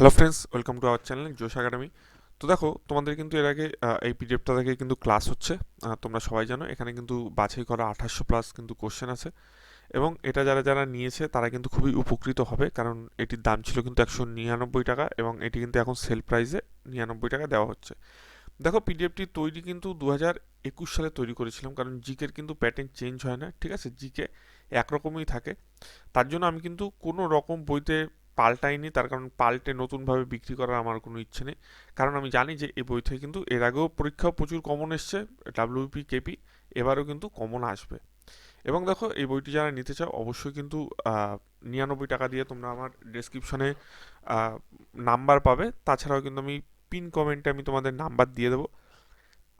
Hello friends welcome to our channel Josh Academy তো দেখো, তোমাদের কিন্তু এর আগে এই পিডিএফটা থেকে কিন্তু ক্লাস হচ্ছে। তোমরা সবাই জানো, এখানে কিন্তু বাছাই করা আঠাশশো প্লাস কিন্তু কোশ্চেন আছে। এবং এটা যারা যারা নিয়েছে, তারা কিন্তু খুবই উপকৃত হবে, কারণ এটির দাম ছিল কিন্তু একশো নিরানব্বই টাকা এবং এটি কিন্তু এখন সেল প্রাইসে নিরানব্বই টাকা দেওয়া হচ্ছে। দেখো পিডিএফটি তৈরি কিন্তু দু হাজার একুশ সালে তৈরি করেছিলাম, কারণ জিকের কিন্তু প্যাটার্ন চেঞ্জ হয় না, ঠিক আছে? জিকে একরকমই থাকে। তার জন্য আমি কিন্তু কোনো রকম বইতে পাল্টাইনি তার কারণ পাল্টে নতুনভাবে বিক্রি করার আমার কোনো ইচ্ছে নেই। কারণ আমি জানি যে এই বই থেকে কিন্তু এর আগেও পরীক্ষাও প্রচুর কমন এসছে ডাব্লিউপি কেপি এবারেও কিন্তু কমন আসবে। এবং দেখো, এই বইটি যারা নিতে চাও, অবশ্যই কিন্তু নিরানব্বই টাকা দিয়ে তোমরা আমার ডেসক্রিপশনে নাম্বার পাবে। তাছাড়াও কিন্তু আমি পিন কমেন্টে আমি তোমাদের নাম্বার দিয়ে দেবো।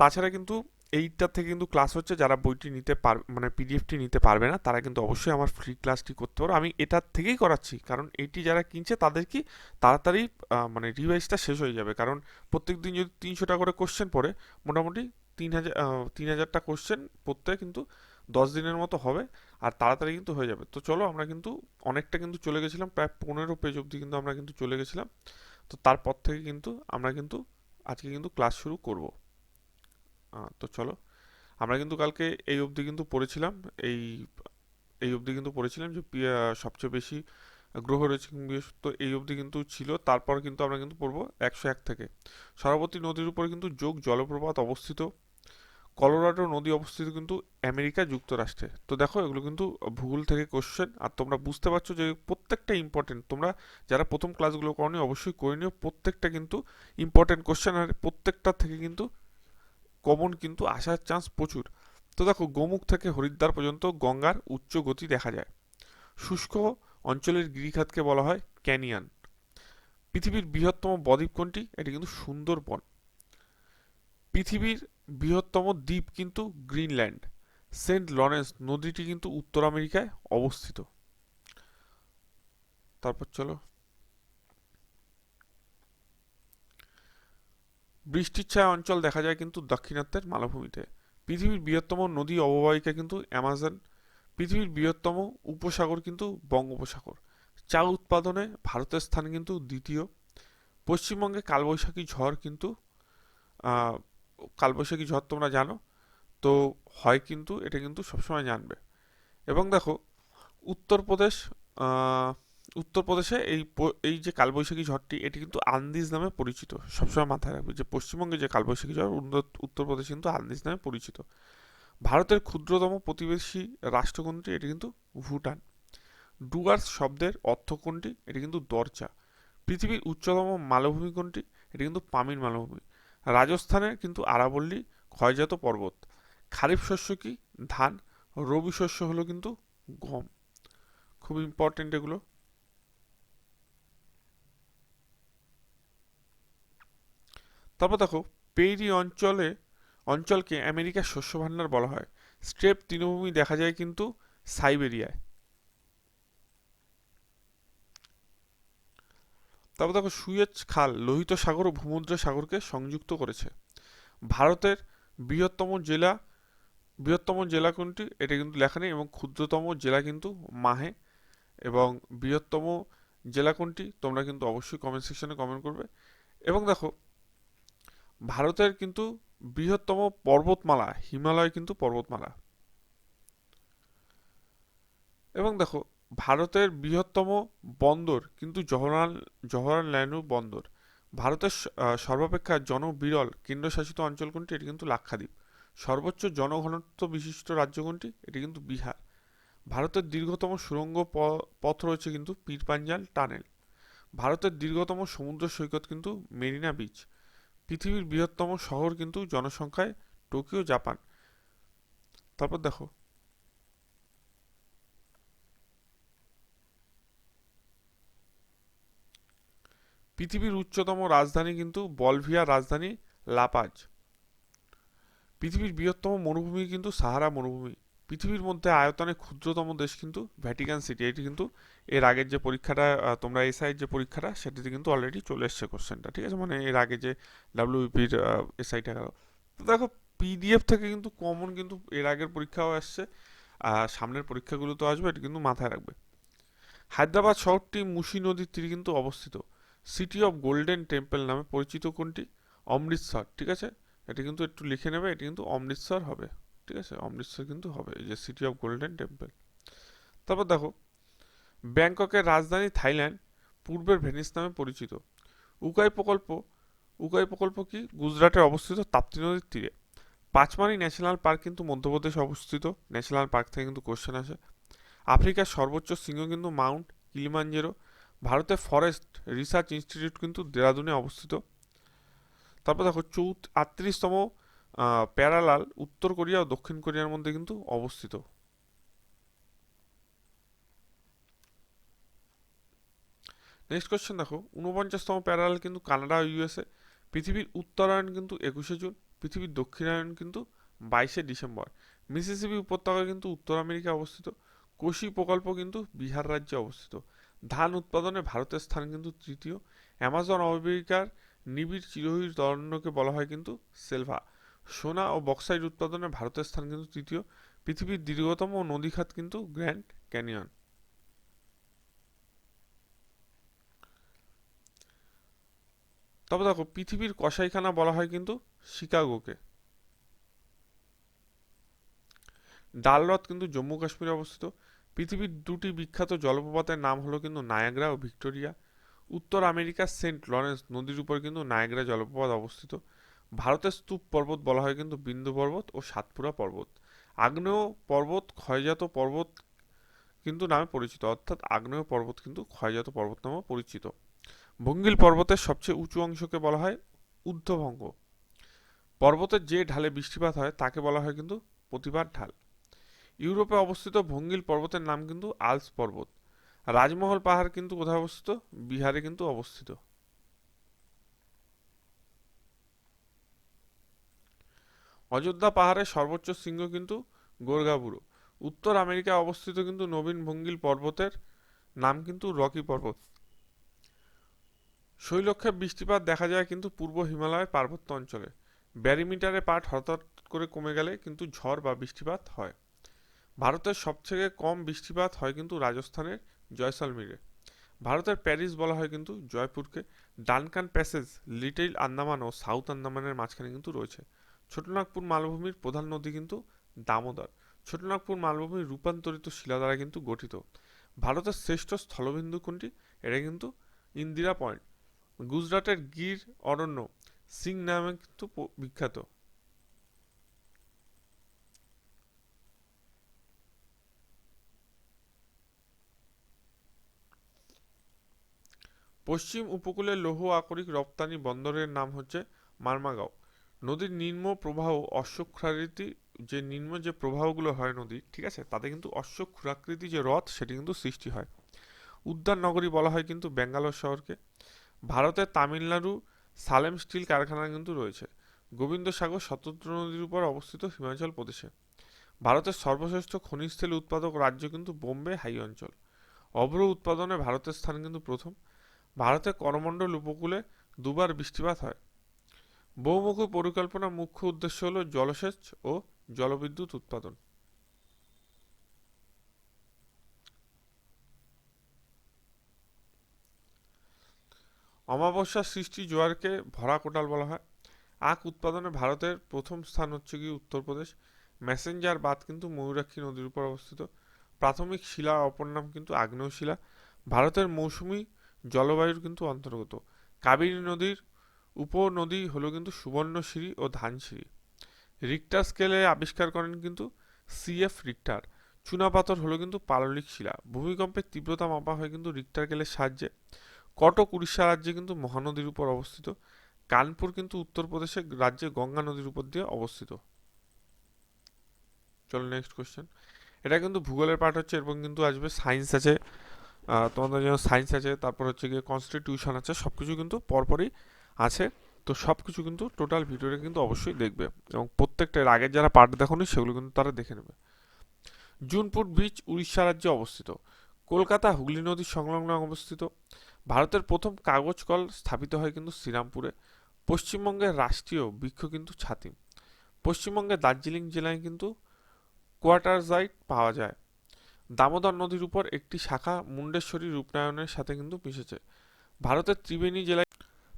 তাছাড়া কিন্তু এইটার থেকে কিন্তু ক্লাস হচ্ছে যারা বইটি নিতে পার মানে পিডিএফটি নিতে পারবে না, তারা কিন্তু অবশ্যই আমার ফ্রি ক্লাসটি করতে পারো। আমি এটার থেকেই করাচ্ছি, কারণ এইটি যারা কিনছে তাদের কি তাড়াতাড়ি মানে রিভাইজটা শেষ হয়ে যাবে। কারণ প্রত্যেক দিন যদি তিনশোটা করে কোশ্চেন পড়ে, মোটামুটি তিন হাজার তিন হাজারটা কোশ্চেন পড়তে কিন্তু দশ দিনের মতো হবে, আর তাড়াতাড়ি কিন্তু হয়ে যাবে। তো চলো আমরা কিন্তু অনেকটা কিন্তু চলে গেছিলাম, প্রায় পনেরো পেজ অবধি কিন্তু আমরা কিন্তু চলে গেছিলাম। তো তারপর থেকে কিন্তু আমরা কিন্তু আজকে কিন্তু ক্লাস শুরু করব। তো চলো। আমরা কিন্তু কালকে এই অবধি কিন্তু পড়েছিলাম এই এই অবধি কিন্তু পড়েছিলাম যে সবচেয়ে বেশি গ্রহ রয়েছে বৃহস্পতি, এই অবধি কিন্তু ছিল। তারপর কিন্তু আমরা কিন্তু পড়ব একশো এক থেকে। সরবর্তী নদীর উপরে কিন্তু যোগ জলপ্রপাত অবস্থিত। কলোরাডো নদী অবস্থিত কিন্তু আমেরিকা যুক্তরাষ্ট্রে। তো দেখো এগুলো কিন্তু ভূগোল থেকে কোশ্চেন আর তোমরা বুঝতে পারছ যে প্রত্যেকটা ইম্পর্টেন্ট তোমরা যারা প্রথম ক্লাসগুলো করনি অবশ্যই করে নিও। প্রত্যেকটা কিন্তু ইম্পর্টেন্ট কোশ্চেন আর প্রত্যেকটা থেকে কিন্তু কমন কিন্তু আসার চান্স প্রচুর। তো দেখো, গোমুখ থেকে হরিদ্বার পর্যন্ত গঙ্গার উচ্চ গতি দেখা যায়। শুষ্ক অঞ্চলের গিরিখাতকে বলা হয় ক্যানিয়ান। পৃথিবীর বৃহত্তম বদ্বীপ কোনটি? এটি কিন্তু সুন্দরবন। পৃথিবীর বৃহত্তম দ্বীপ কিন্তু গ্রিনল্যান্ড। সেন্ট লরেন্স নদীটি কিন্তু উত্তর আমেরিকায় অবস্থিত। তারপর চলো বৃষ্টির ছায়া অঞ্চল দেখা যায় কিন্তু দাক্ষিণাত্যের মালভূমিতে। পৃথিবীর বৃহত্তম নদী অববাহিকা কিন্তু অ্যামাজন। পৃথিবীর বৃহত্তম উপসাগর কিন্তু বঙ্গোপসাগর। চা উৎপাদনে ভারতের স্থান কিন্তু দ্বিতীয়। পশ্চিমবঙ্গে কালবৈশাখী ঝড় কিন্তু কালবৈশাখী ঝড় তোমরা জানো, তো হয় কিন্তু, এটা কিন্তু সবসময় জানবে। এবং দেখো, উত্তরপ্রদেশ উত্তরপ্রদেশে এই এই যে কালবৈশাখী ঝড়টি, এটি কিন্তু আন্দিজ নামে পরিচিত। সবসময় মাথায় রাখবে যে পশ্চিমবঙ্গে যে কালবৈশাখী ঝড় উত্তরপ্রদেশে কিন্তু আন্দিজ নামে পরিচিত। ভারতের ক্ষুদ্রতম প্রতিবেশী রাষ্ট্র কোনটি এটি কিন্তু ভুটান। ডুয়ার্স শব্দের অর্থ কোনটি? এটি কিন্তু দরজা পৃথিবীর উচ্চতম মালভূমি কোনটি? এটি কিন্তু পামির মালভূমি। রাজস্থানের কিন্তু আরাবল্লী, ক্ষয়জাত পর্বত। খারিফ শস্য কি? ধান। রবি শস্য হলো কিন্তু গম। খুব ইম্পর্টেন্ট এগুলো। তারপর দেখো পেইরি অঞ্চলে, অঞ্চলকে আমেরিকার শস্য ভাণ্ডার বলা হয়। স্টেপ তৃণভূমি দেখা যায় কিন্তু সাইবেরিয়ায়। তারপর দেখো, সুয়েজ খাল লোহিত সাগর ও ভূমধ্য সাগরকে সংযুক্ত করেছে। ভারতের বৃহত্তম জেলা বৃহত্তম জেলা কোনটি? এটা কিন্তু লেখা নেই এবং ক্ষুদ্রতম জেলা কিন্তু মাহে এবং বৃহত্তম জেলা কোনটি? তোমরা কিন্তু অবশ্যই কমেন্ট সেকশনে কমেন্ট করবে। এবং দেখো ভারতের কিন্তু বৃহত্তম পর্বতমালা, হিমালয় কিন্তু পর্বতমালা। এবং দেখো, ভারতের বৃহত্তম বন্দর কিন্তু জওহরলাল জওহরলাল নেহরু বন্দর। ভারতের সর্বাপেক্ষা জনবিরল কেন্দ্রশাসিত অঞ্চল কোনটি? এটি কিন্তু লাক্ষাদ্বীপ। সর্বোচ্চ জনঘনত্ব বিশিষ্ট রাজ্য কোনটি? এটি কিন্তু বিহার। ভারতের দীর্ঘতম সুড়ঙ্গ পথ রয়েছে কিন্তু পীরপাঞ্জাল টানেল। ভারতের দীর্ঘতম সমুদ্র সৈকত কিন্তু মেরিনা বিচ। পৃথিবীর বৃহত্তম শহর কিন্তু জনসংখ্যায় টোকিও, জাপান। তারপর দেখো। পৃথিবীর উচ্চতম রাজধানী কিন্তু বলভিয়া রাজধানী লাপাজ। পৃথিবীর বৃহত্তম মরুভূমি কিন্তু সাহারা মরুভূমি। পৃথিবীর মধ্যে আয়তনে ক্ষুদ্রতম দেশ কিন্তু ভ্যাটিকান সিটি। এটি কিন্তু এর আগের যে পরীক্ষাটা তোমরা এসআই যে পরীক্ষাটা, সেটাতে কিন্তু অলরেডি চলে এসছে কোশ্চেনটা ঠিক আছে? মানে এর আগে যে ডাব্লিউবিপির এসআইটা গেল। তো দেখো পিডিএফ থেকে কিন্তু কমন কিন্তু এর আগের পরীক্ষাও আসছে, আর সামনের পরীক্ষাগুলো তো আসবে, এটা কিন্তু মাথায় রাখবে। হায়দ্রাবাদ শহরটি মুসি নদীর তীরে কিন্তু অবস্থিত। সিটি অফ গোল্ডেন টেম্পল নামে পরিচিত কোনটি? অমৃতসর, ঠিক আছে? এটা কিন্তু একটু লিখে নেবে, এটি কিন্তু অমৃতসর হবে, ঠিক আছে? অমৃতসর কিন্তু হবে, এই যে সিটি অফ গোল্ডেন টেম্পল তারপর দেখো ব্যাংককের রাজধানী থাইল্যান্ড পূর্বের ভেনিস নামে পরিচিত। উকাই প্রকল্প উকাই প্রকল্প কি? গুজরাটে অবস্থিত তাপ্তি নদীর তীরে। পাঁচমারি ন্যাশনাল পার্ক কিন্তু মধ্যপ্রদেশে অবস্থিত। ন্যাশনাল পার্ক থেকে কিন্তু কোশ্চেন আসে। আফ্রিকার সর্বোচ্চ সিংহ কিন্তু মাউন্ট কিলিমাঞ্জেরো। ভারতের ফরেস্ট রিসার্চ ইনস্টিটিউট কিন্তু দেরাদুনে অবস্থিত। তারপর দেখো চৌত আটত্রিশতম প্যারালাল উত্তর কোরিয়া ও দক্ষিণ কোরিয়ার মধ্যে কিন্তু অবস্থিত। নেক্সট কোয়েশ্চেন দেখো উনপঞ্চাশতম প্যারালাল কিন্তু কানাডা ইউএসএ পৃথিবীর উত্তরায়ণ কিন্তু একুশে জুন, পৃথিবীর দক্ষিণায়ন কিন্তু বাইশে ডিসেম্বর। মিসিসিপি উপত্যকা কিন্তু উত্তর আমেরিকায় অবস্থিত, কোশি প্রকল্প কিন্তু বিহার রাজ্যে অবস্থিত। ধান উৎপাদনে ভারতের স্থান কিন্তু তৃতীয়, অ্যামাজন আমেরিকার নিবিড় চিরহির দণ্ডকে বলা হয় কিন্তু সেলভা। সোনা ও বক্সাইড উৎপাদনে ভারতের স্থান কিন্তু তৃতীয়, পৃথিবীর দীর্ঘতম নদীখাত কিন্তু গ্র্যান্ড ক্যানিয়ন। তবে দেখো, পৃথিবীর কসাইখানা বলা হয় কিন্তু শিকাগোকে। ডাল হ্রদ কিন্তু জম্মু কাশ্মীরে অবস্থিত। পৃথিবীর দুটি বিখ্যাত জলপ্রপাতের নাম হলো কিন্তু নায়াগ্রা ও ভিক্টোরিয়া। উত্তর আমেরিকার সেন্ট লরেন্স নদীর উপর কিন্তু নায়াগ্রা জলপ্রপাত অবস্থিত। ভারতের স্তূপ পর্বত বলা হয় কিন্তু বিন্দু পর্বত ও সাতপুরা পর্বত। আগ্নেয় পর্বত, ক্ষয়জাত পর্বত কিন্তু নামে পরিচিত। অর্থাৎ আগ্নেয় পর্বত কিন্তু ক্ষয়জাত পর্বত নামে পরিচিত। ভঙ্গিল পর্বতের সবচেয়ে উঁচু অংশকে বলা হয় ঊর্ধ্বভঙ্গ পর্বতের যে ঢালে বৃষ্টিপাত হয়, তাকে বলা হয় কিন্তু প্রতিবার ঢাল। ইউরোপে অবস্থিত ভঙ্গিল পর্বতের নাম কিন্তু আলস পর্বত। রাজমহল পাহাড় কিন্তু কোথায় অবস্থিত? বিহারে কিন্তু অবস্থিত। অযোধ্যা পাহাড়ের সর্বোচ্চ শৃঙ্গ কিন্তু গোরগাবুড়ো উত্তর আমেরিকায় অবস্থিত কিন্তু নবীন ভঙ্গিল পর্বতের নাম কিন্তু রকি পর্বত। শৈলক্ষে বৃষ্টিপাত দেখা যায় কিন্তু পূর্ব হিমালয়ের পার্বত্য অঞ্চলে। ব্যারিমিটারে পাট হঠাৎ করে কমে গেলে কিন্তু ঝড় বা বৃষ্টিপাত হয়। ভারতের সবথেকে কম বৃষ্টিপাত হয় কিন্তু রাজস্থানের জয়সালমীরে। ভারতের প্যারিস বলা হয় কিন্তু জয়পুরকে। ডানকান প্যাসেজ, লিটল আন্দামান ও সাউথ আন্দামানের মাঝখানে কিন্তু রয়েছে। ছোটনাগপুর মালভূমির প্রধান নদী কিন্তু দামোদর। ছোটনাগপুর মালভূমির রূপান্তরিত শিলা দ্বারা কিন্তু গঠিত। ভারতের শ্রেষ্ঠ স্থলবিন্দু কোনটি? এটা কিন্তু ইন্দিরা পয়েন্ট। গুজরাটের গির অরণ্য সিং নামে কিন্তু বিখ্যাত। পশ্চিম উপকূলের লৌহ আকরিক রপ্তানি বন্দরের নাম হচ্ছে মারমাগাঁও নদীর নিম্ন প্রবাহ অশ্বক্ষুরাকৃতি যে নিম্ন যে প্রবাহগুলো হয় নদীর ঠিক আছে? তাতে কিন্তু অশ্বক্ষুরাকৃতি যে হ্রদ সেটি কিন্তু সৃষ্টি হয়। উদ্যান নগরী বলা হয় কিন্তু ব্যাঙ্গালোর শহরকে। ভারতের তামিলনাড়ু সালেম স্টিল কারখানা কিন্তু রয়েছে। গোবিন্দসাগর শতদ্র নদীর উপর অবস্থিত হিমাচল প্রদেশে। ভারতের সর্বশ্রেষ্ঠ খনিজ তেল উৎপাদক রাজ্য কিন্তু বোম্বে হাই অঞ্চল। অভ্র উৎপাদনে ভারতের স্থান কিন্তু প্রথম। ভারতের করমণ্ডল উপকূলে দুবার বৃষ্টিপাত হয়। বহুমুখী পরিকল্পনার মুখ্য উদ্দেশ্য হল জলসেচ ও জলবিদ্যুৎ উৎপাদন। অমাবস্যার সৃষ্টি জোয়ারকে ভরা কোটাল বলা হয়। আখ উৎপাদনে ভারতের প্রথম স্থান হচ্ছে কি উত্তরপ্রদেশ। ম্যাসেঞ্জার বাদ কিন্তু ময়ূরাক্ষী নদীর উপর অবস্থিত। প্রাথমিক শিলা অপর নাম কিন্তু আগ্নেয় শিলা। ভারতের মৌসুমি জলবায়ুর কিন্তু অন্তর্গত। কাবেরী নদীর উপনদী হলো কিন্তু সুবর্ণশিরি ও ধানসিরি রিক্টার স্কেলে আবিষ্কার করেন কিন্তু সিএফ রিক্টার। চুনাপাথর হলো কিন্তু পাললিক শিলা। ভূমিকম্পের তীব্রতা মাপা হয় কিন্তু রিক্টার স্কেলের সাহায্যে কটক উড়িষ্যা রাজ্যে কিন্তু মহানদীর উপর অবস্থিত। কানপুর কিন্তু উত্তরপ্রদেশের রাজ্যে গঙ্গা নদীর উপর দিয়ে অবস্থিত। চলো নেক্সট কোয়েশ্চেন এটা কিন্তু ভূগোলের পার্ট হচ্ছে এবং কিন্তু আসবে সায়েন্স আছে। তোমাদের জন্য সায়েন্স আছে, তারপর হচ্ছে গিয়ে কনস্টিটিউশন আছে সব কিছু কিন্তু পরপরই আছে। তো সব কিছু কিন্তু টোটাল ভিডিওটা কিন্তু অবশ্যই দেখবে। এবং প্রত্যেকটা আগের যারা পার্ট দেখোনি, সেগুলো কিন্তু তারা দেখে নেবে। জুনপুর ব্রিজ উড়িষ্যা রাজ্যে অবস্থিত। কলকাতা হুগলি নদীর সংলগ্ন অবস্থিত। ভারতের প্রথম কাগজ কল স্থাপিত হয় কিন্তু শ্রীরামপুরে। পশ্চিমবঙ্গের রাষ্ট্রীয় বৃক্ষ কিন্তু ছাতিম পশ্চিমবঙ্গের দার্জিলিং জেলায় কিন্তু কোয়াটারজাইট পাওয়া যায়। দামোদর নদীর উপর একটি শাখা মুন্ডেশ্বরী রূপনারায়ণের সাথে কিন্তু মিশেছে। ভারতের ত্রিবেণী জেলায়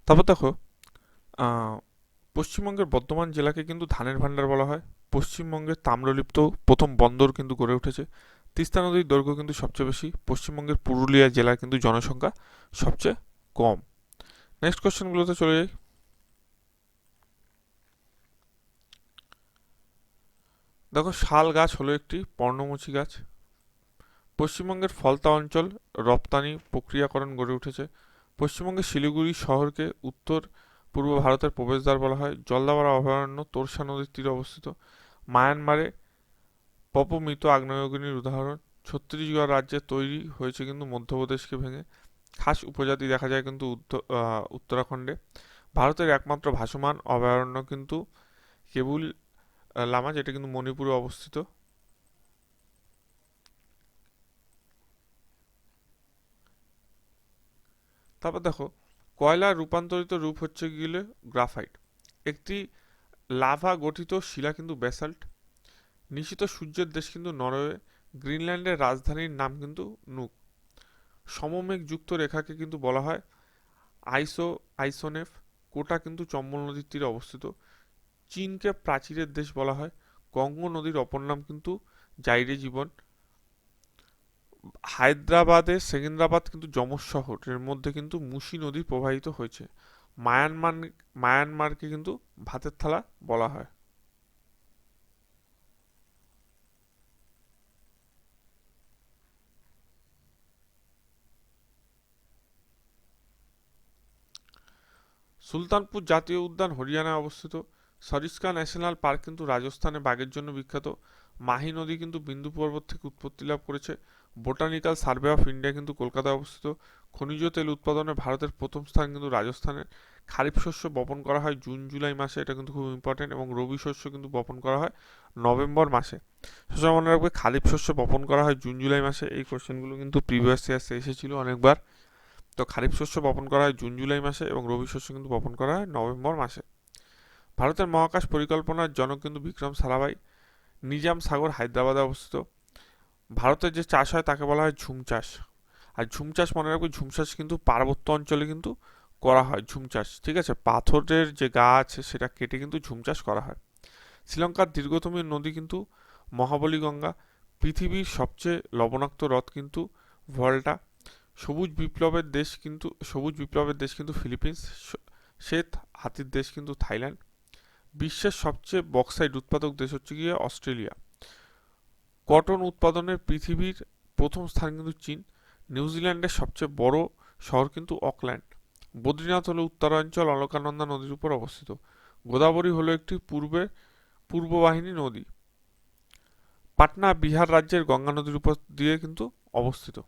তারপর দেখো পশ্চিমবঙ্গের বর্ধমান জেলাকে কিন্তু ধানের ভাণ্ডার বলা হয়। পশ্চিমবঙ্গের তাম্রলিপ্ত প্রথম বন্দর কিন্তু গড়ে উঠেছে। তিস্তা নদীর দৈর্ঘ্য কিন্তু সবচেয়ে বেশি। পশ্চিমবঙ্গের পুরুলিয়া জেলার কিন্তু জনসংখ্যা সবচেয়ে কম। নেক্সট কোশ্চেনগুলোতে চলে যাই। দেখো, শাল গাছ হলো একটি পর্ণমোচী গাছ। পশ্চিমবঙ্গের ফলতা অঞ্চল রপ্তানি প্রক্রিয়াকরণ গড়ে উঠেছে। পশ্চিমবঙ্গের শিলিগুড়ি শহরকে উত্তর পূর্ব ভারতের প্রবেশদ্বার বলা হয়। জলদাপাড়া অভয়ারণ্য তোরসা নদীর তীরে অবস্থিত। মায়ানমারে পপমৃত আগ্নেয়গিরির উদাহরণ। ছত্তিশগড় রাজ্যে তৈরি হয়েছে কিন্তু মধ্যপ্রদেশকে ভেঙে। খাস উপজাতি দেখা যায় কিন্তু উত্তর- উত্তরাখণ্ডে। ভারতের একমাত্র ভাসমান অভয়ারণ্য কিন্তু কেবুল লামা, যেটা কিন্তু মণিপুরে অবস্থিত। তারপর দেখো কয়লার রূপান্তরিত রূপ হচ্ছে গিলে গ্রাফাইট। একটি লাভা গঠিত শিলা কিন্তু ব্যাসাল্ট নিশিত সূর্যের দেশ কিন্তু নরওয়ে, গ্রিনল্যান্ডের রাজধানীর নাম কিন্তু নুক। সমমেঘ যুক্ত রেখাকে কিন্তু বলা হয়। আইসো, আইসোনেফ, কোটা কিন্তু চম্বল নদীর তীরে অবস্থিত। চীনকে প্রাচীরের দেশ বলা হয়। গঙ্গ নদীর অপর নাম কিন্তু জাইরে জীবন। হায়দ্রাবাদের সেকেন্দ্রাবাদ কিন্তু যমজ শহর। এর মধ্যে কিন্তু মুসি নদী প্রবাহিত হয়েছে। মায়ানমার, মায়ানমারকে কিন্তু ভাতের থালা বলা হয়। সুলতানপুর জাতীয় উদ্যান হরিয়ানায় অবস্থিত। সরিস্কা ন্যাশনাল পার্ক কিন্তু রাজস্থানে বাঘের জন্য বিখ্যাত। মাহি নদী কিন্তু বিন্দু পর্বত থেকে উৎপত্তি লাভ করেছে। বোটানিক্যাল সার্ভে অফ ইন্ডিয়া কিন্তু কলকাতায় অবস্থিত। খনিজ তেল উৎপাদনে ভারতের প্রথম স্থান কিন্তু রাজস্থানের খারিফ শস্য বপন করা হয় জুন, জুলাই মাসে, এটা কিন্তু খুব ইম্পর্টেন্ট এবং রবি শস্য কিন্তু বপন করা হয় নভেম্বর মাসে। সবসময় মনে রাখবে, খারিফ শস্য বপন করা হয় জুন, জুলাই মাসে, এই কোশ্চেনগুলো কিন্তু প্রিভিয়াস ইয়ার্সে এসেছিল অনেকবার। তো খারিফ শস্য বপন করা হয় জুন, জুলাই মাসে এবং রবি শস্য কিন্তু বপন করা হয় নভেম্বর মাসে। ভারতের মহাকাশ পরিকল্পনার জনক কিন্তু বিক্রম সারাভাই। নিজাম সাগর, হায়দ্রাবাদে অবস্থিত। ভারতের যে চাষ হয় তাকে বলা হয় ঝুম চাষ। আর ঝুম চাষ মনে রাখবে, ঝুম চাষ কিন্তু পার্বত্য অঞ্চলে কিন্তু করা হয় ঝুম চাষ, ঠিক আছে? পাথরের যে গা আছে সেটা কেটে কিন্তু ঝুম চাষ করা হয়। শ্রীলঙ্কার দীর্ঘতম নদী কিন্তু মহাবলী গঙ্গা পৃথিবীর সবচেয়ে লবণাক্ত হ্রদ কিন্তু ভল্টা সবুজ বিপ্লবের দেশ কিন্তু, সবুজ বিপ্লবের দেশ কিন্তু ফিলিপিন্স শ্বেত হাতির দেশ কিন্তু থাইল্যান্ড। বিশ্বের সবচেয়ে বক্সাইড উৎপাদক দেশ হচ্ছে গিয়ে অস্ট্রেলিয়া। কটন উৎপাদনের পৃথিবীর প্রথম স্থান কিন্তু চীন। নিউজিল্যান্ডের সবচেয়ে বড় শহর কিন্তু অকল্যান্ড। বদ্রীনাথ হলো উত্তরাঞ্চল, অলকানন্দা নদীর উপর অবস্থিত। গোদাবরী হলো একটি পূর্বে, পূর্ববাহিনী নদী। পাটনা বিহার রাজ্যের গঙ্গা নদীর উপর দিয়ে কিন্তু অবস্থিত।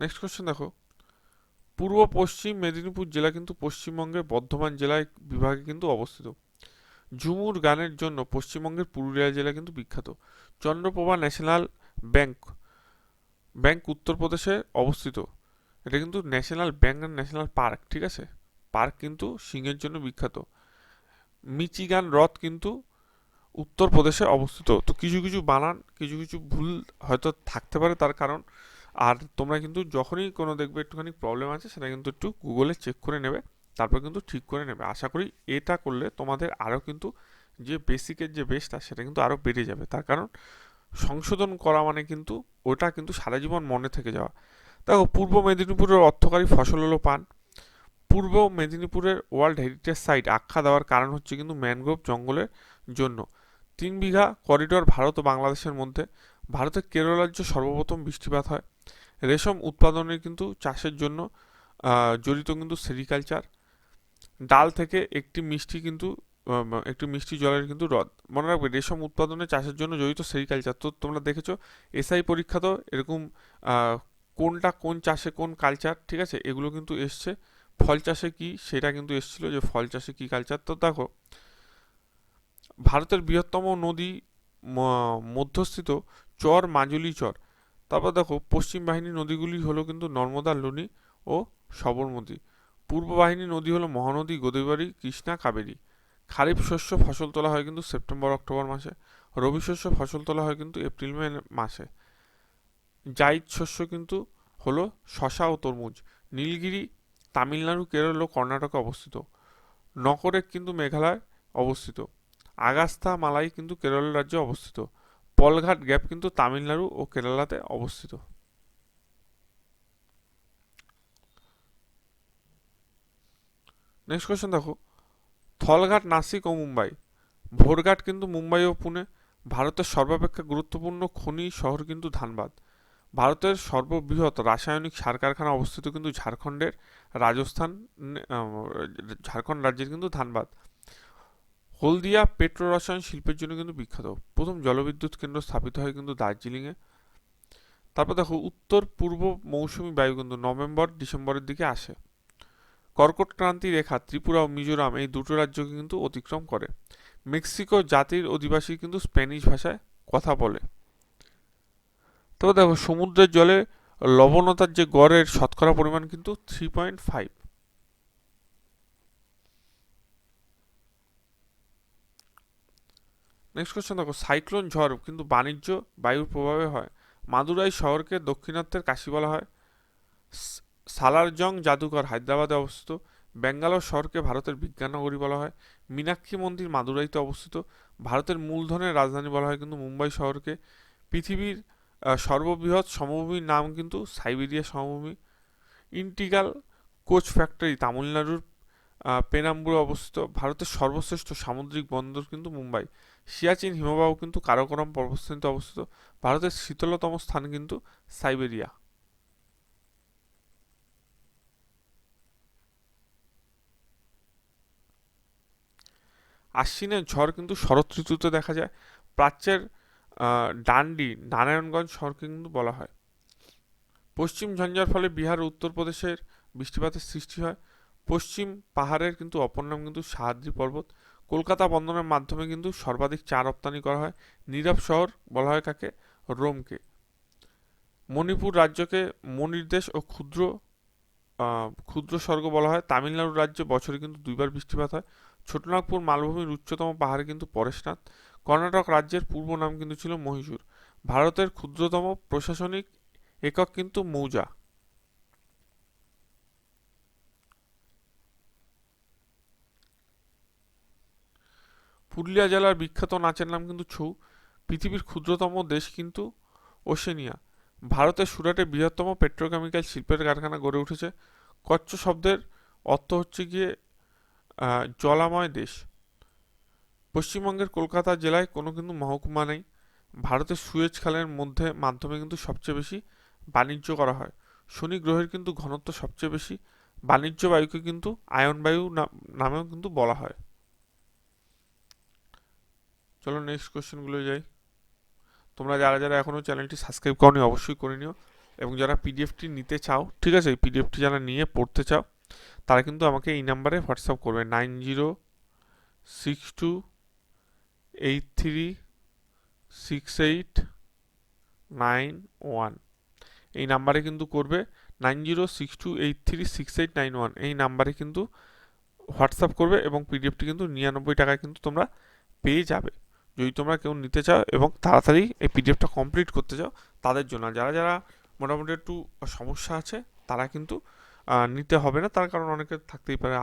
নেক্সট কোশ্চেন দেখো। পূর্ব, পশ্চিম মেদিনীপুর জেলা কিন্তু পশ্চিমবঙ্গের বর্ধমান জেলায় বিভাগে কিন্তু অবস্থিত। ঝুমুর গানের জন্য পশ্চিমবঙ্গের পুরুলিয়া জেলা কিন্তু বিখ্যাত। চন্দ্রপ্রভা ন্যাশনাল ব্যাংক ব্যাংক উত্তরপ্রদেশে অবস্থিত। এটা কিন্তু national bank and national park, ঠিক আছে? পার্ক কিন্তু সিংহের জন্য বিখ্যাত। মিচিগান হ্রদ কিন্তু উত্তরপ্রদেশে অবস্থিত। তো কিছু কিছু বানান, কিছু কিছু ভুল হয়তো থাকতে পারে তার কারণ আর তোমরা কিন্তু যখনই কোনো দেখবে একটুখানি প্রবলেম আছে, সেটা কিন্তু একটু গুগলে চেক করে নেবে, তারপর কিন্তু ঠিক করে নেবে। আশা করি এটা করলে তোমাদের আরও কিন্তু যে বেসিকের যে বেসটা সেটা কিন্তু আরও বেড়ে যাবে। তার কারণ সংশোধন করা মানে কিন্তু ওটা কিন্তু সারা জীবন মনে থেকে যাওয়া। দেখো, পূর্ব মেদিনীপুরের অর্থকারী ফসল হলো পান। পূর্ব মেদিনীপুরের ওয়ার্ল্ড হেরিটেজ সাইট আখ্যা দেওয়ার কারণ হচ্ছে কিন্তু ম্যানগ্রোভ জঙ্গলের জন্য। তিন বিঘা করিডোর ভারত ও বাংলাদেশের মধ্যে। ভারতের কেরল রাজ্যে সর্বপ্রথম বৃষ্টিপাত হয়। রেশম উৎপাদনের কিন্তু চাষের জন্য জড়িত কিন্তু সেরিকালচার। ডাল থেকে একটি মিষ্টি কিন্তু একটি মিষ্টি জলের কিন্তু হ্রদ মনে রাখবে, রেশম উৎপাদনে চাষের জন্য জড়িত সেরিকালচার। তো তোমরা দেখেছ, এসআই পরীক্ষা তো এরকম কোনটা কোন চাষে কোন কালচার, ঠিক আছে? এগুলো কিন্তু এসছে। ফল চাষে কি, সেটা কিন্তু এসছিল যে ফল চাষে কি কালচার। তো দেখো, ভারতের বৃহত্তম নদী মধ্যস্থিত চর মাজুলি চর। তারপর দেখো, পশ্চিম বাহিনী নদীগুলি হলো কিন্তু নর্মদা, লুনি ও সবরমতী। পূর্ব বাহিনী নদী হলো মহানদী গোদাবরী কৃষ্ণা, কাবেরী। খারিফ শস্য ফসল তোলা হয় কিন্তু সেপ্টেম্বর, অক্টোবর মাসে। রবি শস্য ফসল তোলা হয় কিন্তু এপ্রিল, মে মাসে। জাইদ শস্য কিন্তু হলো শশা ও তরমুজ। নীলগিরি, তামিলনাড়ু, কেরল ও কর্ণাটকে অবস্থিত। নকরেক কিন্তু মেঘালয় অবস্থিত। আগাস্তা, মালাই কিন্তু কেরল রাজ্যে অবস্থিত। পলঘাট গ্যাপ কিন্তু তামিলনাড়ু ও কেরালাতে অবস্থিত। নেক্সট কোয়েশ্চেন দেখো। থলঘাট, নাসিক ও মুম্বাই। ভোরঘাট কিন্তু মুম্বাই ও পুনে। ভারতের সর্বাপেক্ষা গুরুত্বপূর্ণ খনি শহর কিন্তু ধানবাদ। ভারতের সর্ববৃহৎ রাসায়নিক সার কারখানা অবস্থিত কিন্তু ঝাড়খণ্ডের রাজস্থান ঝাড়খণ্ড রাজ্যের কিন্তু ধানবাদ। হলদিয়া পেট্রো রসায়ন শিল্পের জন্য কিন্তু বিখ্যাত। প্রথম জলবিদ্যুৎ কেন্দ্র স্থাপিত হয় কিন্তু দার্জিলিংয়ে। তারপর দেখো, উত্তর পূর্ব মৌসুমি বায়ু কিন্তু নভেম্বর, ডিসেম্বরের দিকে আসে। কর্কট ক্রান্তি রেখা, ত্রিপুরা ও মিজোরাম এই দুটো রাজ্যকে কিন্তু অতিক্রম করে। মেক্সিকো জাতির অধিবাসী কিন্তু স্প্যানিশ ভাষায় কথা বলে। তবে দেখো, সমুদ্রের জলে লবণতার যে গড়ের শতকরা পরিমাণ কিন্তু three point five next question দেখো সাইক্লোন ঝড়, কিন্তু বাণিজ্য বায়ুর প্রভাবে হয়। মাদুরাই শহরকে দক্ষিণাত্যের কাশি বলা হয়। সালারজং জাদুঘর, হায়দ্রাবাদে অবস্থিত। ব্যাঙ্গালোর শহরকে ভারতের বিজ্ঞান নগরী বলা হয়। মীনাক্ষী মন্দির মাদুরাইতে অবস্থিত। ভারতের মূলধনের রাজধানী বলা হয়, কিন্তু মুম্বাই শহরকে। পৃথিবীর সর্ববৃহৎ সমভূমির নাম কিন্তু সাইবেরিয়া সমভূমি। ইন্টিগাল কোচ ফ্যাক্টরি, তামিলনাড়ুর পেনাম্বুরে অবস্থিত। ভারতের সর্বশ্রেষ্ঠ সামুদ্রিক বন্দর কিন্তু মুম্বাই। সিয়াচিন হিমবাহ কিন্তু কারাকোরাম পর্বতশ্রেণীতে অবস্থিত। ভারতের শীতলতম স্থান কিন্তু সাইবেরিয়া। আশ্বিনের ঝড় কিন্তু শরৎ ঋতুতে দেখা যায়। প্রাচ্যের ডান্ডি, নারায়ণগঞ্জ শহরকে কিন্তু বলা হয়। পশ্চিম ঝঞ্ঝার ফলে বিহার উত্তরপ্রদেশের বৃষ্টিপাতের সৃষ্টি হয়। পশ্চিম পাহাড়ের কিন্তু অপর নাম কিন্তু সাহাদ্রি পর্বত। কলকাতা বন্দরের মাধ্যমে কিন্তু সর্বাধিক চা রপ্তানি করা হয়। নীরব শহর বলা হয় কাকে রোমকে। মণিপুর রাজ্যকে মনির্দেশ ও ক্ষুদ্র ক্ষুদ্র স্বর্গ বলা হয়। তামিলনাড়ু রাজ্যে বছরে কিন্তু দুইবার বৃষ্টিপাত হয়। ছোটনাগপুর মালভূমির উচ্চতম পাহাড়ে কিন্তু পরেশনাথ। কর্ণাটক রাজ্যের পূর্ব নাম কিন্তু ছিল মহীশূর। ভারতের ক্ষুদ্রতম প্রশাসনিক একক কিন্তু মৌজা। পুরুলিয়া জেলার বিখ্যাত নাচের নাম কিন্তু ছৌ। পৃথিবীর ক্ষুদ্রতম দেশ কিন্তু ওশেনিয়া। ভারতের সুরাটে বৃহত্তম পেট্রোকেমিক্যাল শিল্পের কারখানা গড়ে উঠেছে। কচ্ছ শব্দের অর্থ হচ্ছে গিয়ে জলাময় দেশ। পশ্চিমবঙ্গের কলকাতা জেলায় কোনো কিন্তু মহকুমা নেই। ভারতের সুয়েজ খালের মধ্যে মাধ্যমে কিন্তু সবচেয়ে বেশি বাণিজ্য করা হয়। শনি গ্রহের কিন্তু ঘনত্ব সবচেয়ে বেশি। বাণিজ্য বায়ুকে কিন্তু আয়ন বায়ু নামেও কিন্তু বলা হয়। চলো নেক্সট কোশ্চেনগুলো যাই। তোমরা যারা যারা এখনও চ্যানেলটি সাবস্ক্রাইব করনি, অবশ্যই করে নিও। এবং যারা পিডিএফটি নিতে চাও, ঠিক আছে? পিডিএফটি যারা নিয়ে পড়তে চাও, তারা কিন্তু আমাকে এই নাম্বারে হোয়াটসঅ্যাপ করবে। Nine zero six two eight three six eight nine one. এই নাম্বারে কিন্তু করবে। Nine zero six two eight three six eight nine one. এই নাম্বারে কিন্তু হোয়াটসঅ্যাপ করবে এবং পিডিএফটি কিন্তু নিরানব্বই টাকায় কিন্তু তোমরা পেয়ে যাবে। যদি তোমরা কেউ নিতে চাও এবং তাড়াতাড়ি এই পিডিএফটা কমপ্লিট করতে চাও, তাদের জন্য। যারা যারা মোটামুটি একটু সমস্যা আছে, তারা কিন্তু নিতে হবে না। তার কারণ অনেকে থাকতেই পারে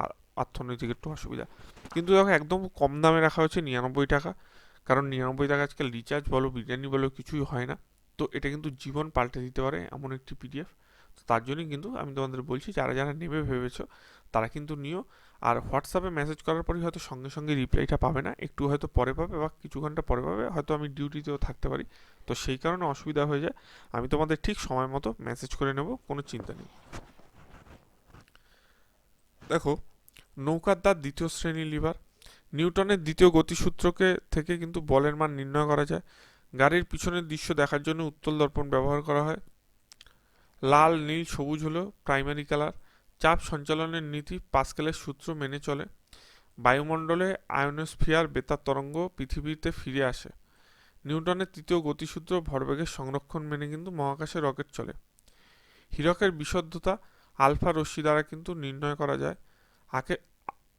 অর্থনৈতিক একটু অসুবিধা। কিন্তু দেখো, একদম কম দামে রাখা হয়েছে নিরানব্বই টাকা। কারণ নিরানব্বই টাকা আজকাল রিচার্জ বলো, বিরিয়ানি বলো, কিছুই হয় না। তো এটা কিন্তু জীবন পাল্টে দিতে পারে এমন একটি পিডিএফ তো তার জন্যই কিন্তু আমি তোমাদের বলছি, যারা যারা নেবে ভেবেছো, তারা কিন্তু নিও। আর হোয়াটসঅ্যাপে মেসেজ করার পরই হয়তো সঙ্গে সঙ্গে রিপ্লাইটা পাবে না। একটু হয়তো পরে পাবে বা কিছু ঘণ্টা পরে পাবে। হয়তো আমি ডিউটিতেও থাকতে পারি। তো সেই কারণে অসুবিধা হয়ে যায়। আমি তোমাদের ঠিক সময় মতো মেসেজ করে নেব, কোনো চিন্তা নেই। দেখো, নৌকার দ্বার দ্বিতীয় শ্রেণির লিভার নিউটনের দ্বিতীয় গতিসূত্রকে থেকে কিন্তু বলের মান নির্ণয় করা যায়। গাড়ির পিছনের দৃশ্য দেখার জন্য উত্তল দর্পণ ব্যবহার করা হয়। লাল, নীল, সবুজ হলো প্রাইমারি কালার চাপ সঞ্চালনের নীতি পাস্কেলের সূত্র মেনে চলে। বায়ুমণ্ডলে আয়নোস্ফিয়ার বেতার তরঙ্গ পৃথিবীতে ফিরে আসে। নিউটনের তৃতীয় গতিসূত্র ভরবেগের সংরক্ষণ মেনে কিন্তু মহাকাশে রকেট চলে। হীরকের বিশুদ্ধতা আলফা রশ্মি দ্বারা কিন্তু নির্ণয় করা যায়। আকে,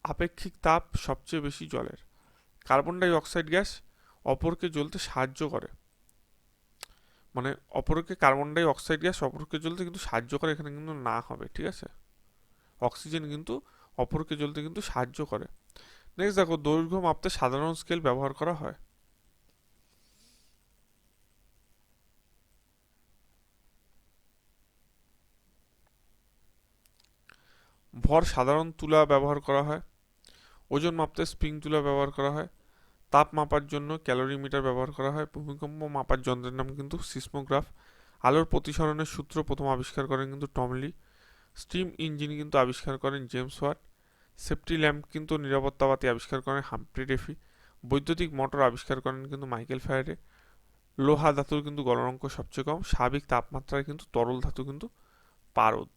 আপেক্ষিক তাপ সবচেয়ে বেশি জলের। কার্বন ডাই অক্সাইড গ্যাস অপরকে জ্বলতে সাহায্য করে। মানে অপরকে কার্বন ডাই অক্সাইড গ্যাস অপরকে জ্বলতে কিন্তু সাহায্য করে, এখানে কিন্তু না হবে, ঠিক আছে? অক্সিজেন কিন্তু অপরকে জ্বলতে কিন্তু সাহায্য করে। নেক্সট দেখো, দৈর্ঘ্য মাপতে সাধারণ স্কেল ব্যবহার করা হয়। ভর সাধারণ তুলা ব্যবহার করা হয়। ওজন মাপতে স্প্রিং তুলা ব্যবহার করা হয়। তাপ মাপার জন্য ক্যালোরিমিটার ব্যবহার করা হয়। ভূমিকম্প মাপার যন্ত্রের নাম কিন্তু সিসমোগ্রাফ। আলোর প্রতিসরণের সূত্র প্রথম আবিষ্কার করেন কিন্তু টমলি স্টিম ইঞ্জিন কিন্তু আবিষ্কার করেন জেমস ওয়াট, সেফটি ল্যাম্প কিন্তু নিরাপত্তা বাতি আবিষ্কার করেন হাম্প্রি ডেফি, বৈদ্যুতিক মোটর আবিষ্কার করেন কিন্তু মাইকেল ফ্যারাডে, লোহা ধাতুর কিন্তু গলনাঙ্ক সবচেয়ে কম, স্বাভাবিক তাপমাত্রায় কিন্তু তরল ধাতু কিন্তু পারদ।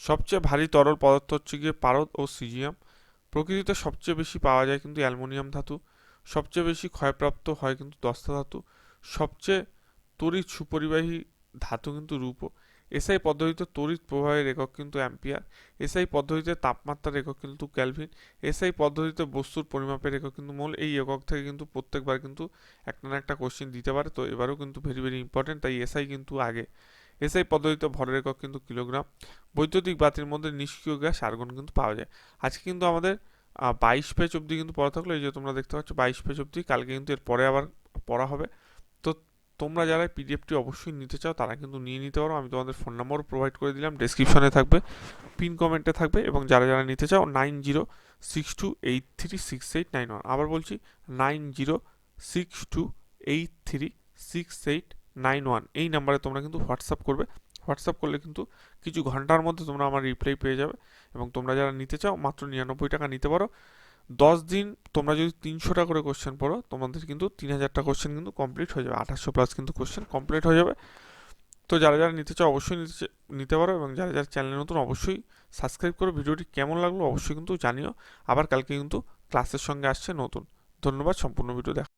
সবচেয়ে ভারী তরল পদার্থ হচ্ছে গিয়ে পারদ ও সিজিয়াম, প্রকৃতিতে সবচেয়ে বেশি পাওয়া যায় কিন্তু অ্যালুমিনিয়াম ধাতু সবচেয়ে বেশি ক্ষয়প্রাপ্ত হয় কিন্তু দস্তা ধাতু। সবচেয়ে তড়িৎ সুপরিবাহী ধাতু কিন্তু রূপো। এসআই পদ্ধতিতে তড়িৎ প্রবাহের একক কিন্তু অ্যাম্পিয়ার। এসআই পদ্ধতিতে তাপমাত্রার একক কিন্তু ক্যালভিন। এসআই পদ্ধতিতে বস্তুর পরিমাপের একক কিন্তু মোল। এই একক থেকে কিন্তু প্রত্যেকবার কিন্তু একটা না একটা কোশ্চেন দিতে পারে। তো এবারেও কিন্তু ভেরি ভেরি ইম্পর্টেন্ট তাই এসআই কিন্তু আগে। এসআই পদ্ধতিতে ভরের একক কিন্তু কিলোগ্রাম। বৈদ্যুতিক বাতির মধ্যে নিষ্ক্রিয় গ্যাস, আর্গন কিন্তু পাওয়া যায়। আজকে কিন্তু আমাদের বাইশ পেজ অবধি কিন্তু পড়া থাকল। এই যে তোমরা দেখতে পাচ্ছ, বাইশ পেজ অবধি। কালকে কিন্তু এর পরে আবার পড়া হবে। তো তোমরা যারা পিডিএফটি অবশ্যই নিতে চাও, তারা কিন্তু নিয়ে নিতে পারো। আমি তোমাদের ফোন নাম্বার প্রোভাইড করে দিলাম। ডেসক্রিপশনে থাকবে পিন কমেন্টে থাকবে এবং যারা যারা নিতে চাও nine zero six two eight three six eight nine one আবার বলছি nine zero six two eight three six eight nine one এই নাম্বারে তোমরা কিন্তু হোয়াটসঅ্যাপ করবে। হোয়াটসঅ্যাপ করলে কিন্তু কিছু ঘণ্টার মধ্যে তোমরা আমার রিপ্লাই পেয়ে যাবে এবং তোমরা যারা নিতে চাও, মাত্র নিরানব্বই টাকা নিতে পারো। দশ দিন তোমরা যদি তিনশোটা করে কোশ্চেন পড়ো, তোমাদের কিন্তু তিন হাজারটা কোশ্চেন কিন্তু কমপ্লিট হয়ে যাবে। আঠাশশো প্লাস কিন্তু কোশ্চেন কমপ্লিট হয়ে যাবে। তো যারা যারা নিতে চাও, অবশ্যই নিতে নিতে পারো এবং যারা যারা চ্যানেল নতুন, অবশ্যই সাবস্ক্রাইব করো। ভিডিওটি কেমন লাগল অবশ্যই কিন্তু জানিও। আবার কালকে কিন্তু ক্লাসের সঙ্গে আসছে নতুন। ধন্যবাদ, সম্পূর্ণ ভিডিও দেখা